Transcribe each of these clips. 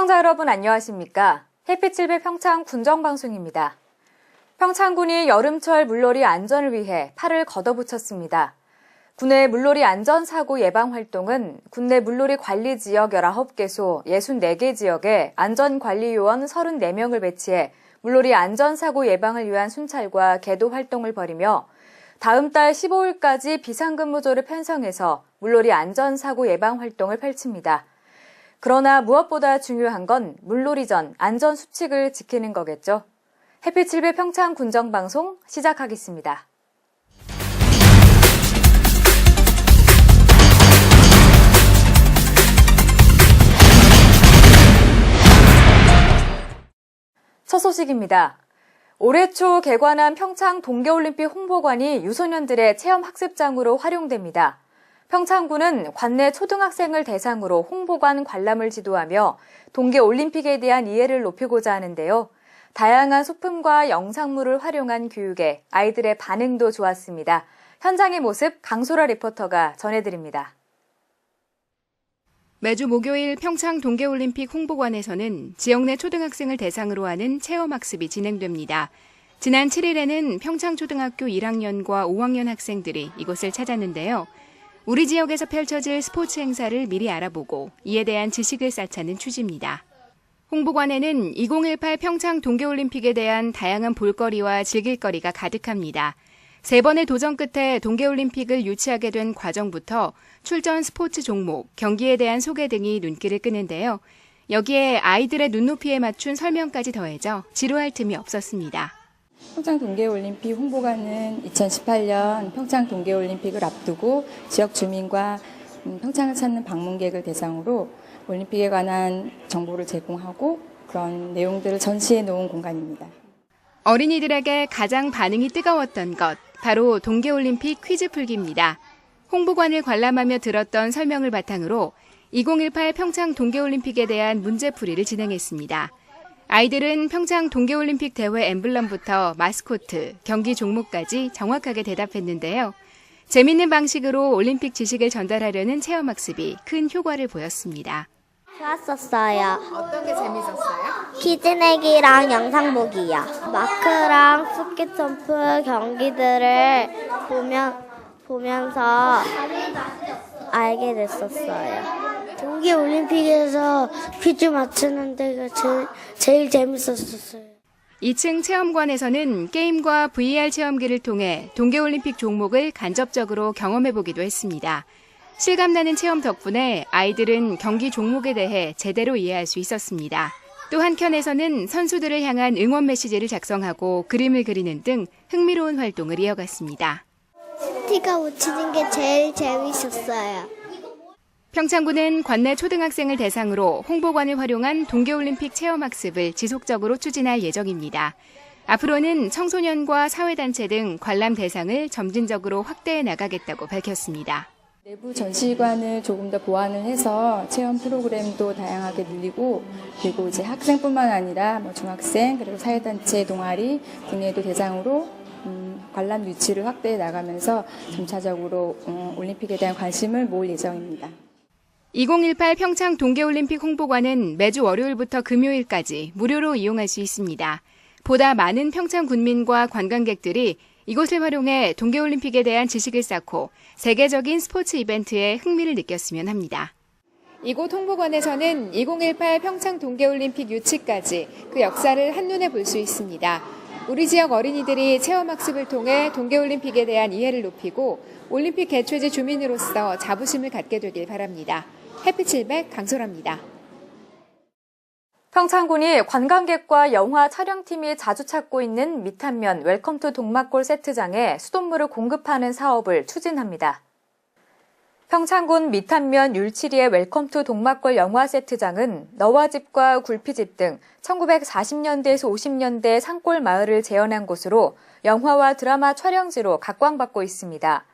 시청자 여러분 안녕하십니까? 햇빛7배 평창 군정방송입니다. 평창군이 여름철 물놀이 안전을 위해 팔을 걷어붙였습니다. 군의 물놀이 안전사고 예방 활동은 군내 물놀이 관리 지역 19개소 64개 지역에 안전관리요원 34명을 배치해 물놀이 안전사고 예방을 위한 순찰과 계도 활동을 벌이며 다음 달 15일까지 비상근무조를 편성해서 물놀이 안전사고 예방 활동을 펼칩니다. 그러나 무엇보다 중요한 건 물놀이 전 안전 수칙을 지키는 거겠죠. 7배 평창 군정방송 시작하겠습니다. 첫 소식입니다. 올해 초 개관한 평창 동계올림픽 홍보관이 유소년들의 체험 학습장으로 활용됩니다. 평창군은 관내 초등학생을 대상으로 홍보관 관람을 지도하며 동계 올림픽에 대한 이해를 높이고자 하는데요. 다양한 소품과 영상물을 활용한 교육에 아이들의 반응도 좋았습니다. 현장의 모습 강소라 리포터가 전해드립니다. 매주 목요일 평창 동계올림픽 홍보관에서는 지역 내 초등학생을 대상으로 하는 체험학습이 진행됩니다. 지난 7일에는 평창초등학교 1학년과 5학년 학생들이 이곳을 찾았는데요. 우리 지역에서 펼쳐질 스포츠 행사를 미리 알아보고 이에 대한 지식을 쌓자는 취지입니다. 홍보관에는 2018 평창 동계올림픽에 대한 다양한 볼거리와 즐길거리가 가득합니다. 세 번의 도전 끝에 동계올림픽을 유치하게 된 과정부터 출전 스포츠 종목, 경기에 대한 소개 등이 눈길을 끄는데요. 여기에 아이들의 눈높이에 맞춘 설명까지 더해져 지루할 틈이 없었습니다. 평창 동계올림픽 홍보관은 2018년 평창 동계올림픽을 앞두고 지역 주민과 음, 평창을 찾는 방문객을 대상으로 올림픽에 관한 정보를 제공하고 그런 내용들을 전시해 놓은 공간입니다. 어린이들에게 가장 반응이 뜨거웠던 것, 바로 동계올림픽 퀴즈 풀기입니다. 홍보관을 관람하며 들었던 설명을 바탕으로 2018 평창 동계올림픽에 대한 문제풀이를 진행했습니다. 아이들은 평창 동계올림픽 대회 엠블럼부터 마스코트, 경기 종목까지 정확하게 대답했는데요. 재밌는 방식으로 올림픽 지식을 전달하려는 체험학습이 큰 효과를 보였습니다. 좋았었어요. 어떤 게 재밌었어요? 퀴즈 내기랑 영상 보기요. 마크랑 스키 점프 경기들을 보면, 보면서 알게 됐었어요. 동계올림픽에서 퀴즈 맞추는 데가 제일, 제일 재밌었었어요. 2층 체험관에서는 게임과 VR 체험기를 통해 동계올림픽 종목을 간접적으로 경험해보기도 했습니다. 실감나는 체험 덕분에 아이들은 경기 종목에 대해 제대로 이해할 수 있었습니다. 또 한켠에서는 선수들을 향한 응원 메시지를 작성하고 그림을 그리는 등 흥미로운 활동을 이어갔습니다. 스티커 붙이는 게 제일 재밌었어요. 평창군은 관내 초등학생을 대상으로 홍보관을 활용한 동계올림픽 체험학습을 지속적으로 추진할 예정입니다. 앞으로는 청소년과 사회단체 등 관람 대상을 점진적으로 확대해 나가겠다고 밝혔습니다. 내부 전시관을 조금 더 보완을 해서 체험 프로그램도 다양하게 늘리고 그리고 이제 학생뿐만 아니라 뭐 중학생 그리고 사회단체 동아리 등에도 대상으로 음, 관람 유치를 확대해 나가면서 점차적으로 어, 올림픽에 대한 관심을 모을 예정입니다. 2018 평창 동계올림픽 홍보관은 매주 월요일부터 금요일까지 무료로 이용할 수 있습니다. 보다 많은 평창 군민과 관광객들이 이곳을 활용해 동계올림픽에 대한 지식을 쌓고 세계적인 스포츠 이벤트에 흥미를 느꼈으면 합니다. 이곳 홍보관에서는 2018 평창 동계올림픽 유치까지 그 역사를 한눈에 볼 수 있습니다. 우리 지역 어린이들이 체험학습을 통해 동계올림픽에 대한 이해를 높이고 올림픽 개최지 주민으로서 자부심을 갖게 되길 바랍니다. 700 강소라입니다. 평창군이 관광객과 영화 촬영팀이 자주 찾고 있는 미탄면 웰컴 투 동막골 세트장에 수돗물을 공급하는 사업을 추진합니다. 평창군 미탄면 율치리의 웰컴 투 동막골 영화 세트장은 너와 집과 굴피집 등 1940년대에서 50년대 산골 마을을 재현한 곳으로 영화와 드라마 촬영지로 각광받고 있습니다.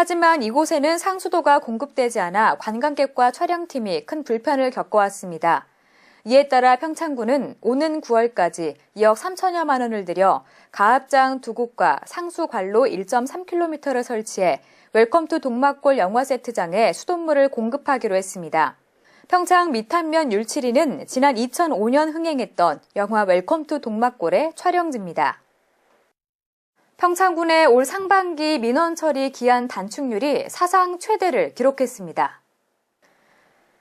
하지만 이곳에는 상수도가 공급되지 않아 관광객과 촬영팀이 큰 불편을 겪어왔습니다. 이에 따라 평창군은 오는 9월까지 2억 3천여만 원을 들여 가압장 두 곳과 상수 관로 1.3km를 설치해 웰컴 투 동막골 영화 세트장에 수돗물을 공급하기로 했습니다. 평창 미탄면 율치리는 지난 2005년 흥행했던 영화 웰컴 투 동막골의 촬영지입니다. 평창군의 올 상반기 민원 처리 기한 단축률이 사상 최대를 기록했습니다.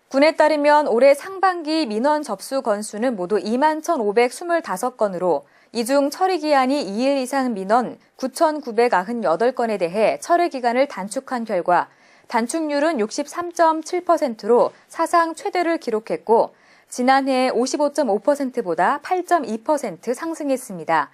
군에 따르면 올해 상반기 민원 접수 건수는 모두 2만 1,525건으로 이 중 처리 기한이 2일 이상 민원 9,998건에 대해 처리 기간을 단축한 결과 단축률은 63.7%로 사상 최대를 기록했고 지난해 55.5%보다 8.2% 상승했습니다.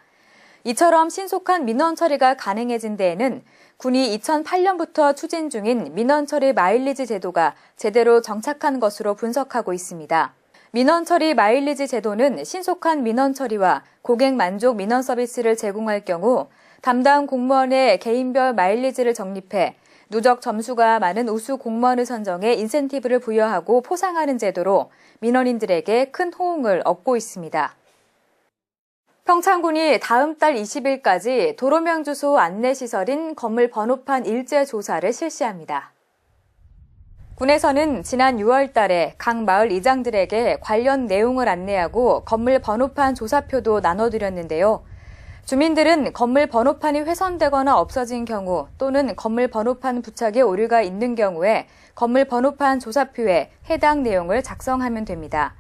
이처럼 신속한 민원 처리가 가능해진 데에는 군이 2008년부터 추진 중인 민원 처리 마일리지 제도가 제대로 정착한 것으로 분석하고 있습니다. 민원 처리 마일리지 제도는 신속한 민원 처리와 고객 만족 민원 서비스를 제공할 경우 담당 공무원의 개인별 마일리지를 적립해 누적 점수가 많은 우수 공무원을 선정해 인센티브를 부여하고 포상하는 제도로 민원인들에게 큰 호응을 얻고 있습니다. 평창군이 다음 달 20일까지 도로명 주소 안내 시설인 건물 번호판 일제 조사를 실시합니다. 군에서는 지난 6월 달에 각 마을 이장들에게 관련 내용을 안내하고 건물 번호판 조사표도 나눠드렸는데요. 주민들은 건물 번호판이 훼손되거나 없어진 경우 또는 건물 번호판 부착에 오류가 있는 경우에 건물 번호판 조사표에 해당 내용을 작성하면 됩니다.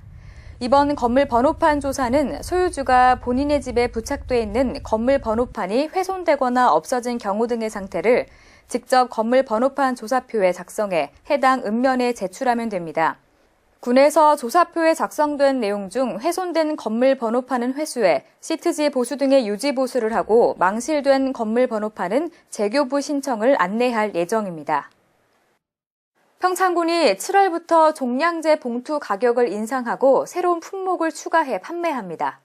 이번 건물 번호판 조사는 소유주가 본인의 집에 부착돼 있는 건물 번호판이 훼손되거나 없어진 경우 등의 상태를 직접 건물 번호판 조사표에 작성해 해당 읍면에 제출하면 됩니다. 군에서 조사표에 작성된 내용 중 훼손된 건물 번호판은 회수해 시트지 보수 등의 유지 보수를 하고 망실된 건물 번호판은 재교부 신청을 안내할 예정입니다. 평창군이 7월부터 종량제 봉투 가격을 인상하고 새로운 품목을 추가해 판매합니다.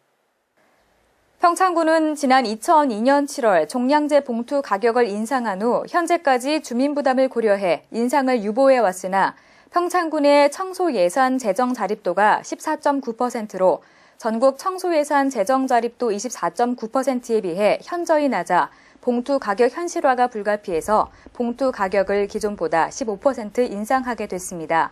평창군은 지난 2002년 7월 종량제 봉투 가격을 인상한 후 현재까지 주민 부담을 고려해 인상을 유보해 왔으나 평창군의 청소 예산 재정 자립도가 14.9%로 전국 청소 예산 재정 자립도 24.9%에 비해 현저히 낮아 봉투 가격 현실화가 불가피해서 봉투 가격을 기존보다 15% 인상하게 됐습니다.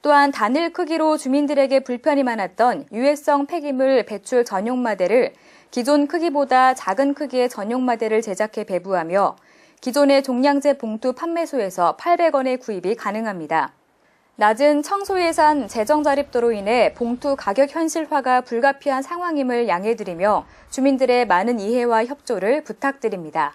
또한 단일 크기로 주민들에게 불편이 많았던 유해성 폐기물 배출 전용 마대를 기존 크기보다 작은 크기의 전용 마대를 제작해 배부하며 기존의 종량제 봉투 판매소에서 800원의 구입이 가능합니다. 낮은 청소 예산 재정 자립도로 인해 봉투 가격 현실화가 불가피한 상황임을 양해드리며 주민들의 많은 이해와 협조를 부탁드립니다.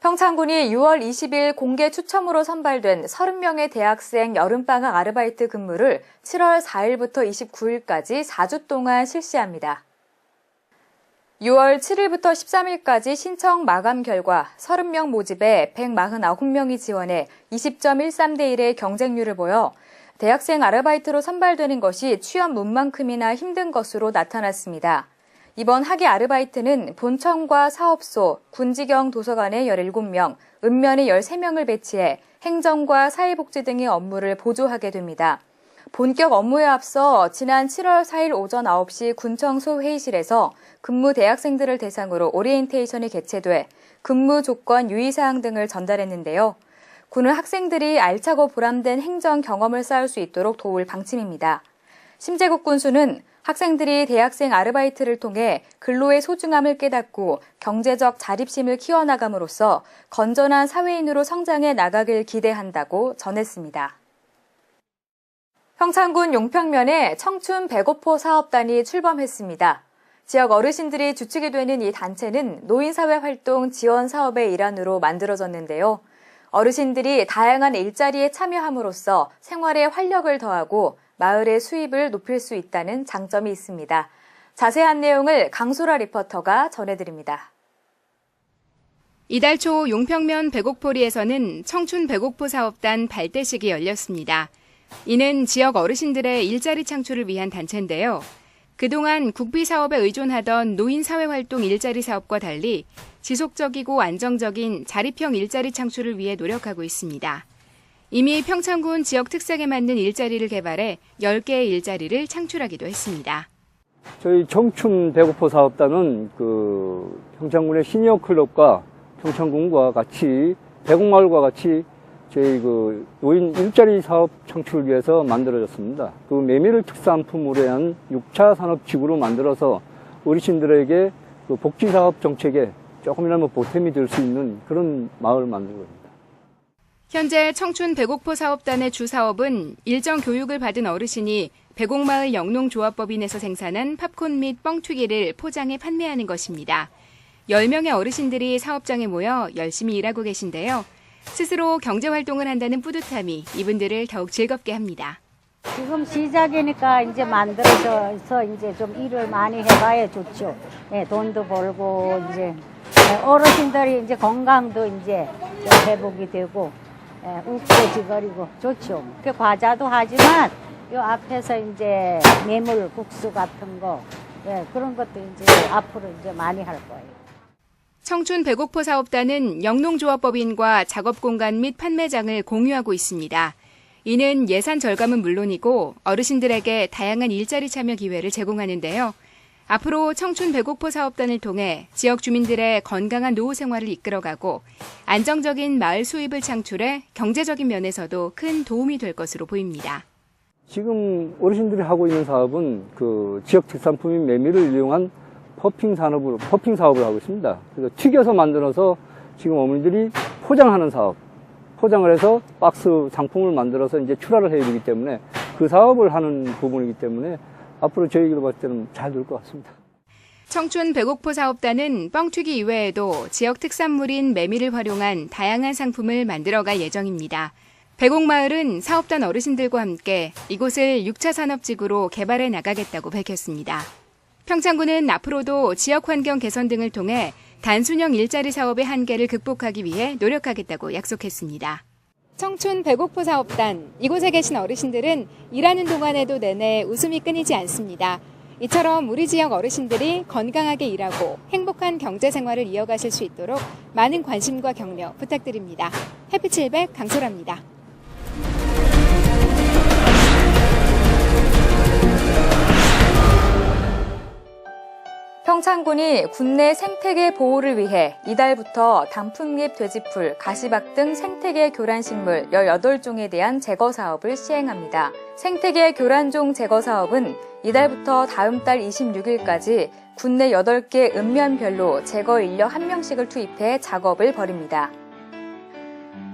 평창군이 6월 20일 공개 추첨으로 선발된 30명의 대학생 여름방학 아르바이트 근무를 7월 4일부터 29일까지 4주 동안 실시합니다. 6월 7일부터 13일까지 신청 마감 결과 30명 모집에 149명이 지원해 20.13대 1의 경쟁률을 보여 대학생 아르바이트로 선발되는 것이 취업 문만큼이나 힘든 것으로 나타났습니다. 이번 학예 아르바이트는 본청과 사업소, 군지경 도서관에 17명, 읍면에 13명을 배치해 행정과 사회복지 등의 업무를 보조하게 됩니다. 본격 업무에 앞서 지난 7월 4일 오전 9시 군청소 회의실에서 근무 대학생들을 대상으로 오리엔테이션이 개최돼 근무 조건 유의사항 등을 전달했는데요. 군은 학생들이 알차고 보람된 행정 경험을 쌓을 수 있도록 도울 방침입니다. 심재국 군수는 학생들이 대학생 아르바이트를 통해 근로의 소중함을 깨닫고 경제적 자립심을 키워나감으로써 건전한 사회인으로 성장해 나가길 기대한다고 전했습니다. 평창군 용평면에 청춘 배고포 사업단이 출범했습니다. 지역 어르신들이 주축이 되는 이 단체는 노인사회 활동 지원 사업의 일환으로 만들어졌는데요. 어르신들이 다양한 일자리에 참여함으로써 생활에 활력을 더하고 마을의 수입을 높일 수 있다는 장점이 있습니다. 자세한 내용을 강소라 리포터가 전해드립니다. 이달 초 용평면 백옥포리에서는 청춘 백옥포 사업단 발대식이 열렸습니다. 이는 지역 어르신들의 일자리 창출을 위한 단체인데요. 그동안 국비 사업에 의존하던 노인 사회활동 일자리 사업과 달리 지속적이고 안정적인 자립형 일자리 창출을 위해 노력하고 있습니다. 이미 평창군 지역 특색에 맞는 일자리를 개발해 10개의 일자리를 창출하기도 했습니다. 저희 청춘 배고포 사업단은 그 평창군의 시니어 클럽과 평창군과 같이 배곡마을과 같이 저희 그 노인 일자리 사업 창출을 위해서 만들어졌습니다. 그 메밀을 특산품으로 한 6차 산업지구로 만들어서 어르신들에게 그 복지사업 정책에 조금이나마 보탬이 될 수 있는 그런 마을을 만든 겁니다. 현재 청춘 배곡포 사업단의 주 사업은 일정 교육을 받은 어르신이 배곡마을 영농조합법인에서 생산한 팝콘 및 뻥튀기를 포장해 판매하는 것입니다. 10명의 어르신들이 사업장에 모여 열심히 일하고 계신데요. 스스로 경제 활동을 한다는 뿌듯함이 이분들을 더욱 즐겁게 합니다. 지금 시작이니까 이제 만들어져서 이제 좀 일을 많이 해봐야 좋죠. 예, 돈도 벌고 이제 예, 어르신들이 이제 건강도 이제 좀 회복이 되고 예, 웃고 지거리고 좋죠. 그 과자도 하지만 요 앞에서 이제 메물 국수 같은 거 예, 그런 것도 이제 앞으로 이제 많이 할 거예요. 청춘 배곡포 사업단은 영농조합법인과 작업 공간 및 판매장을 공유하고 있습니다. 이는 예산 절감은 물론이고 어르신들에게 다양한 일자리 참여 기회를 제공하는데요. 앞으로 청춘 배곡포 사업단을 통해 지역 주민들의 건강한 노후 생활을 이끌어가고 안정적인 마을 수입을 창출해 경제적인 면에서도 큰 도움이 될 것으로 보입니다. 지금 어르신들이 하고 있는 사업은 그 지역 특산품인 메밀을 이용한 퍼핑 산업으로 퍼핑 사업을 하고 있습니다. 그래서 튀겨서 만들어서 지금 어머니들이 포장하는 사업, 포장을 해서 박스 상품을 만들어서 이제 출하를 해야 되기 때문에 그 사업을 하는 부분이기 때문에 앞으로 저희가 봤을 때는 잘 될 것 같습니다. 청춘 배곡포 사업단은 뻥튀기 이외에도 지역 특산물인 메밀을 활용한 다양한 상품을 만들어갈 예정입니다. 배곡마을은 사업단 어르신들과 함께 이곳을 6차 산업지구로 개발해 나가겠다고 밝혔습니다. 평창군은 앞으로도 지역 환경 개선 등을 통해 단순형 일자리 사업의 한계를 극복하기 위해 노력하겠다고 약속했습니다. 청춘 배곡포 사업단 이곳에 계신 어르신들은 일하는 동안에도 내내 웃음이 끊이지 않습니다. 이처럼 우리 지역 어르신들이 건강하게 일하고 행복한 경제 생활을 이어가실 수 있도록 많은 관심과 격려 부탁드립니다. 해피칠백 강소라입니다. 평창군이 국내 생태계 보호를 위해 이달부터 단풍잎 돼지풀, 가시박 등 생태계 교란식물 18종에 대한 제거 사업을 시행합니다. 생태계 교란종 제거 사업은 이달부터 다음 달 26일까지 국내 8개 읍면별로 제거 인력 1명씩을 투입해 작업을 벌입니다.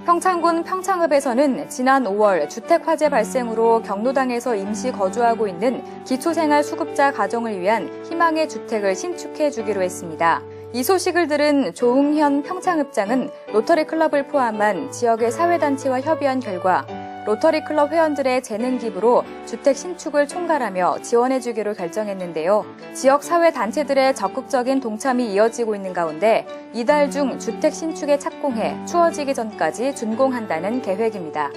평창군 평창읍에서는 지난 5월 주택 화재 발생으로 경로당에서 임시 거주하고 있는 기초생활 수급자 가정을 위한 희망의 주택을 신축해 주기로 했습니다. 이 소식을 들은 조웅현 평창읍장은 로터리 클럽을 포함한 지역의 사회단체와 협의한 결과 로터리 클럽 회원들의 재능 기부로 주택 신축을 총괄하며 지원해 주기로 결정했는데요. 지역 사회 단체들의 적극적인 동참이 이어지고 있는 가운데 이달 중 주택 신축에 착공해 추워지기 전까지 준공한다는 계획입니다.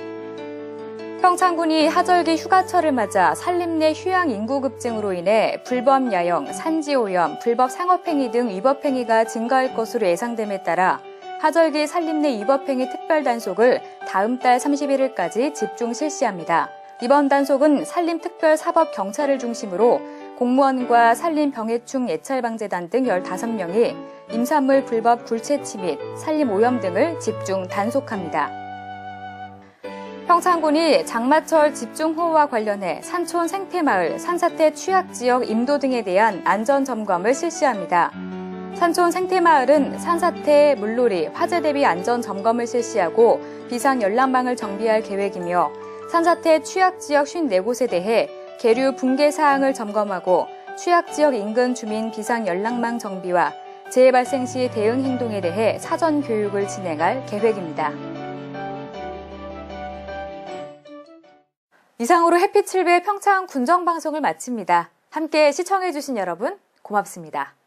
평창군이 하절기 휴가철을 맞아 산림 내 휴양 인구 급증으로 인해 불법 야영, 산지 오염, 불법 상업행위 등 위법행위가 증가할 것으로 예상됨에 따라 하절기 산림 내 위법행위 특별 단속을 다음 달 31일까지 집중 실시합니다. 이번 단속은 산림특별사법경찰을 중심으로 공무원과 산림병해충 예찰방재단 등 15명이 임산물 불법 굴채취 및 산림 오염 등을 집중 단속합니다. 평창군이 장마철 집중호우와 관련해 산촌 생태마을, 산사태 취약지역 임도 등에 대한 안전점검을 실시합니다. 산촌 생태마을은 산사태, 물놀이, 화재 대비 안전 점검을 실시하고 비상 연락망을 정비할 계획이며 산사태 취약 지역 54곳에 대해 계류 붕괴 사항을 점검하고 취약 지역 인근 주민 비상 연락망 정비와 재해 발생 시 대응 행동에 대해 사전 교육을 진행할 계획입니다. 이상으로 해피칠배 평창 군정 방송을 마칩니다. 함께 시청해 주신 여러분 고맙습니다.